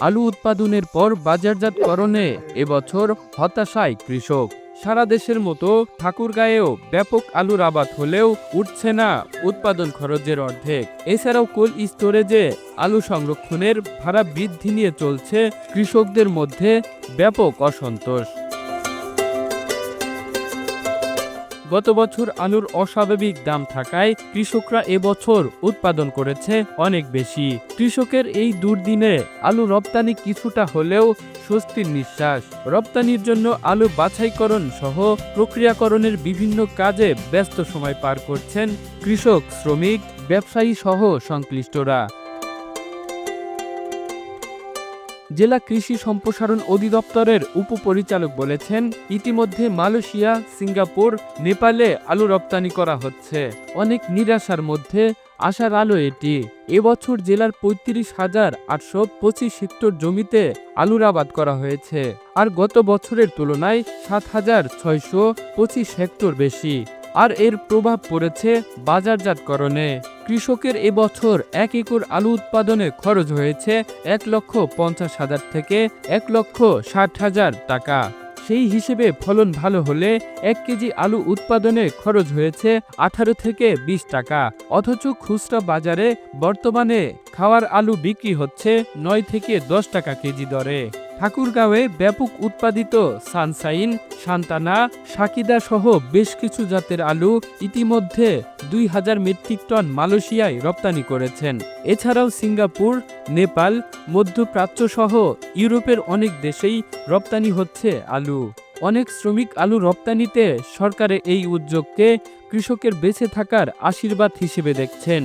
আলু উৎপাদনের পর বাজারজাতকরণে এবছর হতাশায় কৃষক। সারা দেশের মতো ঠাকুরগাঁয়েও ব্যাপক আলুর আবাদ হলেও উঠছে না উৎপাদন খরচের অর্ধেক। এছাড়াও কোল্ড স্টোরেজে আলু সংরক্ষণের ভাড়া বৃদ্ধি নিয়ে চলছে কৃষকদের মধ্যে ব্যাপক অসন্তোষ। গত বছর আলুর অস্বাভাবিক দাম থাকায় কৃষকরা এবছর উৎপাদন করেছে অনেক বেশি। কৃষকের এই দুর্দিনে আলু রপ্তানি কিছুটা হলেও স্বস্তির নিঃশ্বাস। রপ্তানির জন্য আলু বাছাইকরণ সহ প্রক্রিয়াকরণের বিভিন্ন কাজে ব্যস্ত সময় পার করছেন কৃষক, শ্রমিক, ব্যবসায়ী সহ সংশ্লিষ্টরা। জেলা কৃষি সম্প্রসারণ অধিদপ্তরের উপপরিচালক বলেছেন, ইতিমধ্যে মালয়েশিয়া, সিঙ্গাপুর, নেপালে আলু রপ্তানি করা হচ্ছে। অনেক নিরাশার মধ্যে আশার আলো এটি। এবছর জেলার পঁয়ত্রিশ হাজার আটশো পঁচিশ হেক্টর জমিতে আলুর আবাদ করা হয়েছে। আর গত বছরের তুলনায় সাত হাজার ছয়শো পঁচিশ হেক্টর বেশি। আর এর প্রভাব পড়েছে বাজারজাতকরণে। কৃষকের এবছর এক একর আলু উৎপাদনে খরচ হয়েছে এক লক্ষ পঞ্চাশ হাজার থেকে এক লক্ষ ষাট হাজার টাকা। সেই হিসেবে ফলন ভালো হলে এক কেজি আলু উৎপাদনে খরচ হয়েছে আঠারো থেকে বিশ টাকা। অথচ খুচরা বাজারে বর্তমানে খাওয়ার আলু বিক্রি হচ্ছে নয় থেকে দশ টাকা কেজি দরে। ঠাকুরগাঁওয়ে ব্যাপক উৎপাদিত সানসাইন, সান্তানা, সাকিদা সহ বেশ কিছু জাতের আলু ইতিমধ্যে দুই হাজার মেট্রিক টন মালয়েশিয়ায় রপ্তানি করেছেন। এছাড়াও সিঙ্গাপুর, নেপাল, মধ্যপ্রাচ্য সহ ইউরোপের অনেক দেশেই রপ্তানি হচ্ছে আলু। অনেক শ্রমিক আলু রপ্তানিতে সরকারের এই উদ্যোগকে কৃষকের বেঁচে থাকার আশীর্বাদ হিসেবে দেখছেন।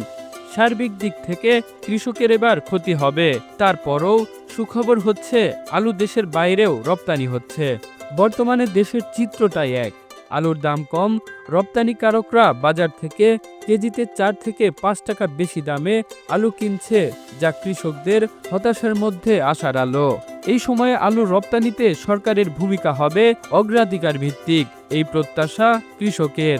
সার্বিক দিক থেকে কৃষকের এবার ক্ষতি হবে। তারপরও সুখবর হচ্ছে, আলু দেশের বাইরেও রপ্তানি হচ্ছে। বর্তমানে দেশের চিত্রটাই এক। আলুর দাম কম, রপ্তানিকারকরা বাজার থেকে কেজিতে চার থেকে পাঁচ টাকা বেশি দামে আলু কিনছে, যা কৃষকদের হতাশার মধ্যে আসার আলো। এই সময়ে আলু রপ্তানিতে সরকারের ভূমিকা হবে অগ্রাধিকার ভিত্তিক এই প্রত্যাশা কৃষকের।